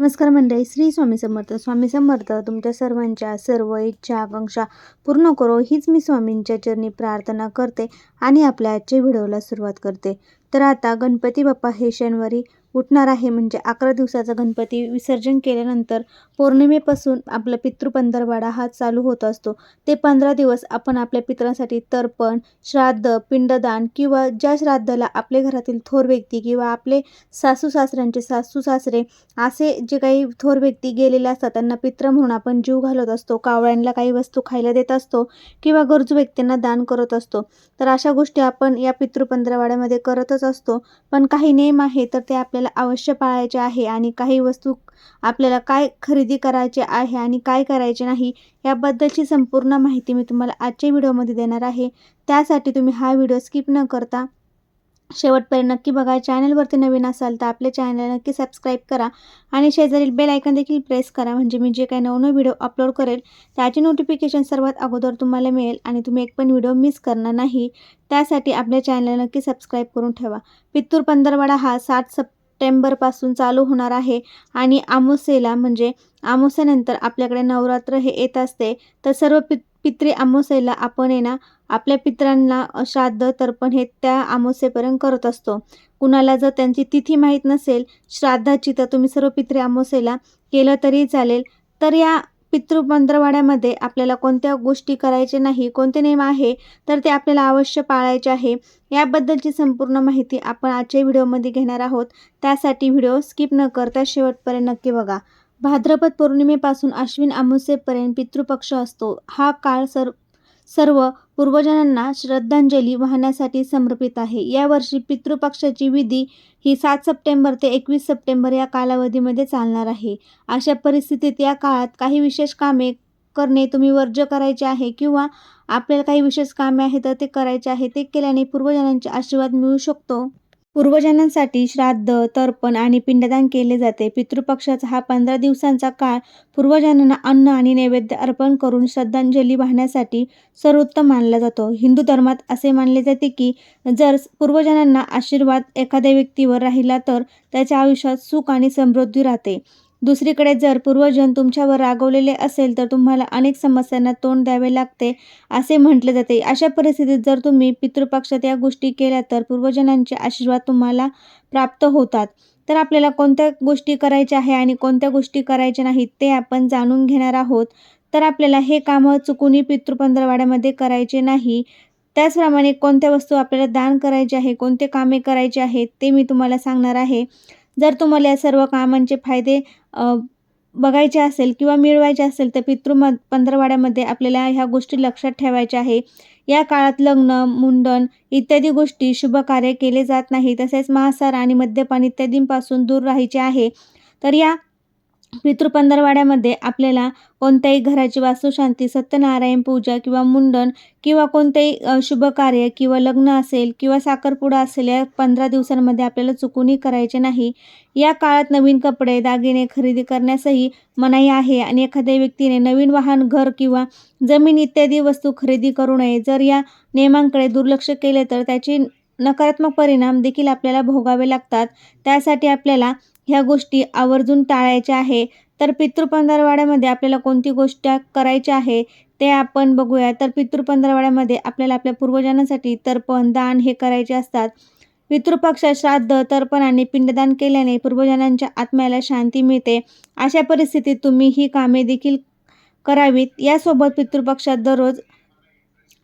नमस्कार मंडळी श्री स्वामी समर्थ. स्वामी समर्थ तुमच्या सर्वांच्या सर्व इच्छा आकांक्षा पूर्ण करो. हीच मी स्वामींच्या चरणी प्रार्थना करते आणि आपल्या आजच्या व्हिडिओला सुरुवात करते. तर आता गणपती बाप्पा हे शनिवारी उठणार आहे म्हणजे अकरा दिवसाचा गणपती विसर्जन केल्यानंतर पौर्णिमेपासून आपला पितृपंधरवाडा हा चालू होत असतो. ते पंधरा दिवस आपण आपल्या पितरांसाठी तर्पण श्राद्ध पिंडदान किंवा ज्या श्राद्धाला आपले घरातील थोर व्यक्ती किंवा आपले सासू सासऱ्यांचे सासू सासरे असे जे काही थोर व्यक्ती गेलेले असतात त्यांना पित्र म्हणून आपण जीव घालत असतो कावळ्यांना काही वस्तू खायला देत असतो किंवा गरजू व्यक्तींना दान करत असतो. तर अशा गोष्टी आपण या पितृपंधरवाड्यामध्ये करतच असतो. पण काही नियम आहे तर ते आपल्या आपल्याला अवश्य पाळायचे आहे आणि काही वस्तू आपल्याला काय खरेदी करायचे आहे आणि काय करायचे नाही याबद्दलची संपूर्ण माहिती मी तुम्हाला आजच्या व्हिडिओमध्ये देणार आहे. त्यासाठी तुम्ही हा व्हिडिओ स्किप न करता शेवटपर्यंत नक्की बघा. चॅनलवरती नवीन असाल तर आपल्या चॅनल नक्की सबस्क्राईब करा आणि शेजारील बेल आयकन देखील प्रेस करा. म्हणजे मी जे काही नवनव व्हिडिओ अपलोड करेल त्याची नोटिफिकेशन सर्वात अगोदर तुम्हाला मिळेल आणि तुम्ही एक पण व्हिडिओ मिस करणार नाही. त्यासाठी आपल्या चॅनल नक्की सबस्क्राईब करून ठेवा. पित्तूर पंधरवाडा हा सात सप्टेंबरपासून चालू होणार आहे. आणि आमोसेला म्हणजे आमोसेनंतर आपल्याकडे नवरात्र हे येत असते. तर सर्व पि पित्री आमोसेला आपण आहे ना आपल्या पित्रांना श्राद्ध तर्पण हे त्या आमोसेपर्यंत करत असतो. कुणाला जर त्यांची तिथी माहीत नसेल श्राद्धाची तर तुम्ही सर्व पित्री आमोसेला केलं तरी चालेल. तर या पितृपंधरवाड्यामध्ये आपल्याला कोणत्या गोष्टी करायचे नाही कोणते नियम आहे तर ते आपल्याला अवश्य पाळायचे आहे. याबद्दलची संपूर्ण माहिती आपण आजच्या व्हिडिओमध्ये घेणार आहोत. त्यासाठी व्हिडिओ स्किप न करता शेवटपर्यंत नक्की बघा. भाद्रपद पौर्णिमेपासून अश्विन अमावस्येपर्यंत पितृपक्ष असतो. हा काळ सर सर्व पूर्वजांना श्रद्धांजली वाहण्यासाठी समर्पित आहे. यावर्षी पितृपक्षाची विधी ही सात सप्टेंबर ते एकवीस सप्टेंबर या कालावधीमध्ये चालणार आहे. अशा परिस्थितीत या काळात काही विशेष कामे करणे तुम्ही वर्ज्य करायचे आहे किंवा आपल्याला काही विशेष कामे आहे तर ते करायचे आहे ते केल्याने पूर्वजनांचे आशीर्वाद मिळू शकतो? पूर्वजनांसाठी श्राद्ध तर्पण आणि पिंडदान केले जाते. पितृपक्षाचा हा पंधरा दिवसांचा काळ पूर्वजांना अन्न आणि नैवेद्य अर्पण करून श्रद्धांजली वाहण्यासाठी सर्वोत्तम मानला जातो. हिंदू धर्मात असे मानले जाते की जर पूर्वजनांना आशीर्वाद एखाद्या व्यक्तीवर राहिला तर त्याच्या आयुष्यात सुख आणि समृद्धी राहते. दुसरीकडे जर पूर्वजन तुमच्यावर रागवलेले असेल तर तुम्हाला अनेक समस्यांना तोंड द्यावे लागते असे म्हटले जाते. अशा परिस्थितीत जर तुम्ही पितृपक्षात या गोष्टी केल्या तर पूर्वजनांचे आशीर्वाद तुम्हाला प्राप्त होतात. तर आपल्याला कोणत्या गोष्टी करायच्या आहे आणि कोणत्या गोष्टी करायच्या नाहीत ते आपण जाणून घेणार आहोत. तर आपल्याला हे कामं चुकूनही पितृपंधरवाड्यामध्ये करायचे नाही. त्याचप्रमाणे कोणत्या वस्तू आपल्याला दान करायचे आहे कोणते कामे करायचे आहेत ते मी तुम्हाला सांगणार आहे. जर तुम्हाला या सर्व कामांचे फायदे बघायचे असेल किंवा मिळवायचे असेल तर पितृम पंधरवाड्यामध्ये आपल्याला ह्या गोष्टी लक्षात ठेवायच्या आहे. या काळात लग्न मुंडन इत्यादी गोष्टी शुभ कार्य केले जात नाही. तसेच महासार आणि मद्यपान इत्यादींपासून दूर राहायचे आहे. तर या पितृपंधरवाड्यामध्ये आपल्याला कोणत्याही घराची वास्तुशांती सत्यनारायण पूजा किंवा मुंडन किंवा कोणतेही शुभ कार्य किंवा लग्न असेल किंवा साखरपुडा असेल या पंधरा दिवसांमध्ये आपल्याला चुकूनही करायचे नाही. या काळात नवीन कपडे दागिने खरेदी करण्यासही मनाई आहे आणि एखाद्या व्यक्तीने नवीन वाहन घर किंवा जमीन इत्यादी वस्तू खरेदी करू नये. जर या नियमांकडे दुर्लक्ष केले तर त्याचे नकारात्मक परिणाम देखील आपल्याला भोगावे लागतात. त्यासाठी आपल्याला ह्या गोष्टी आवर्जून टाळायच्या आहे तर पितृपंधरवाड्यामध्ये आपल्याला कोणती गोष्ट करायची आहे ते आपण बघूया. तर पितृपंधरवाड्यामध्ये आपल्याला आपल्या पूर्वजांसाठी तर्पण दान हे करायचे असतात. पितृपक्षात श्राद्ध तर्पण आणि पिंडदान केल्याने पूर्वजनांच्या आत्म्याला शांती मिळते. अशा परिस्थितीत तुम्ही ही कामे देखील करावीत. यासोबत पितृपक्षात दररोज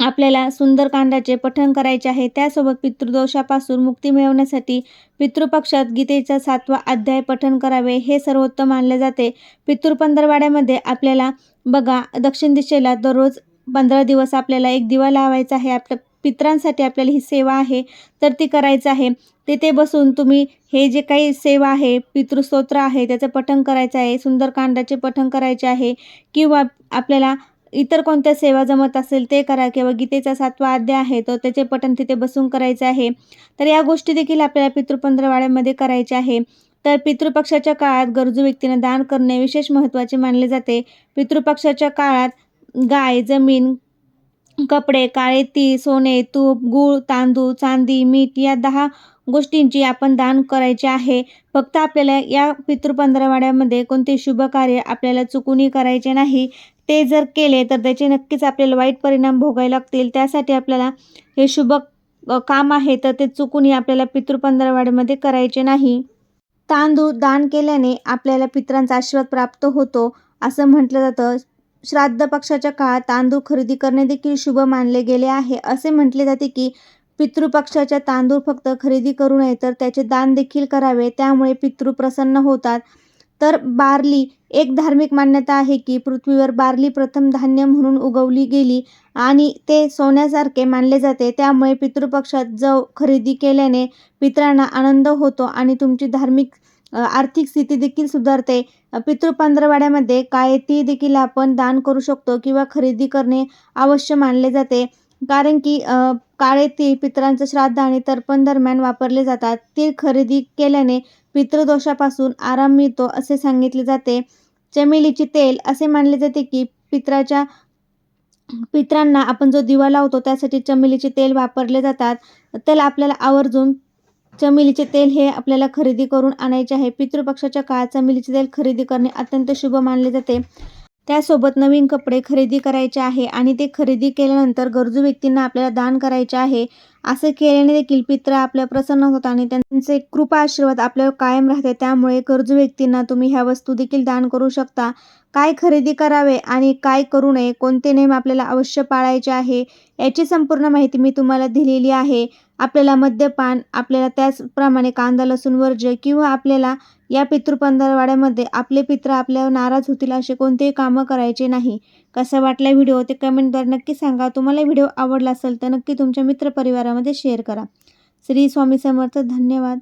आपल्याला सुंदरकांडाचे पठण करायचे आहे. त्यासोबत पितृदोषापासून मुक्ती मिळवण्यासाठी पितृपक्षात गीतेचा सातवा अध्याय पठण करावे. हे सर्वोत्तम मानले जाते. पितृपंधरवाड्यामध्ये आपल्याला बघा दक्षिण दिशेला दररोज पंधरा दिवस आपल्याला एक दिवा लावायचा आहे. आपल्या पित्रांसाठी आपल्याला ही सेवा आहे. तर ती करायचं आहे. तिथे बसून तुम्ही हे जे काही सेवा आहे पितृस्तोत्र आहे त्याचं पठण करायचं आहे. सुंदरकांडाचे पठण करायचे आहे. किंवा आपल्याला इतर कोणत्या सेवा जमत असेल ते करा किंवा गीतेचा सातवा अध्याय आहे तर त्याचे पठण तिथे बसून करायचे आहे. तर या गोष्टी देखील आपल्याला पितृपंधरवाड्यामध्ये करायच्या आहे. तर पितृपक्षाच्या काळात गरजू व्यक्तींना दान करणे विशेष महत्त्वाचे मानले जाते. पितृपक्षाच्या काळात गाय जमीन कपडे काळे ती सोने तूप गूळ तांदूळ चांदी मीठ या दहा गोष्टींची आपण दान करायचे आहे. फक्त आपल्याला या पितृपंधरवाड्यामध्ये कोणते शुभ कार्य आपल्याला चुकूनही करायचे नाही. ते जर केले तर त्याचे नक्कीच आपल्याला वाईट परिणाम भोगावे लागतील. त्यासाठी आपल्याला हे शुभ काम आहे तर ते चुकूनही आपल्याला पितृपंधरवाड्यामध्ये करायचे नाही. तांदूळ दान केल्याने आपल्याला पितरांचा आशीर्वाद प्राप्त होतो असं म्हटलं जातं. श्राद्ध पक्षाच्या काळात तांदूळ खरेदी करणे देखील शुभ मानले गेले आहे. असे म्हटले जाते की पितृपक्षाच्या तांदूळ फक्त खरेदी करू नये तर त्याचे दान देखील करावे. त्यामुळे पितृ प्रसन्न होतात. तर बार्ली एक धार्मिक मान्यता आहे की पृथ्वीवर बार्ली प्रथम धान्य म्हणून उगवली गेली आणि ते सोन्यासारखे मानले जाते. त्यामुळे पितृपक्षात जव खरेदी केल्याने पितरांना आनंद होतो आणि तुमची धार्मिक आर्थिक स्थिती देखील सुधारते. पितृपंधरवाड्यामध्ये काळे ती देखील आपण दान करू शकतो किंवा खरेदी करणे अवश्य मानले जाते. कारण की काळे तीळ पितरांचं श्राद्ध आणि तर्पण दरम्यान वापरले जातात. तीळ खरेदी केल्याने पितृदोषापासून आराम मिळतो असे सांगितले जाते. चमेलीचे तेल असे मानले जाते की पित्राच्या पित्रांना आपण जो दिवा लावतो त्यासाठी चमेलीचे तेल वापरले जातात. त्याला आपल्याला आवर्जून चमेलीचे तेल हे आपल्याला खरेदी करून आणायचे आहे. पितृपक्षाच्या काळात चमेलीचे तेल खरेदी करणे अत्यंत शुभ मानले जाते. त्यासोबत नवीन कपडे खरेदी करायचे आहे आणि ते खरेदी केल्यानंतर गरजू व्यक्तींना आपल्याला दान करायचे आहे. असं केल्याने देखील पित्र आपल्या प्रसन्न होतात आणि त्यांचे कृपा आशीर्वाद आपल्यावर कायम राहते. त्यामुळे गरजू व्यक्तींना तुम्ही ह्या वस्तू देखील दान करू शकता. काय खरेदी करावे आणि काय करू नये कोणते नियम आपल्याला अवश्य पाळायचे आहे याची संपूर्ण माहिती मी तुम्हाला दिलेली आहे. आपल्याला मद्यपान आपल्याला त्याचप्रमाणे कांदा लसूण वर्ज्य किंवा आपल्याला या पितृपंधरवाड्यामध्ये आपले पित्र आपल्यावर नाराज होतील असे कोणतेही कामं करायचे नाही. कसा वाटला व्हिडिओ ते कमेंटद्वारे नक्की सांगा. तुम्हाला व्हिडिओ आवडला असेल तर नक्की तुमच्या मित्रपरिवारामध्ये शेअर करा. श्री स्वामी समर्थ धन्यवाद.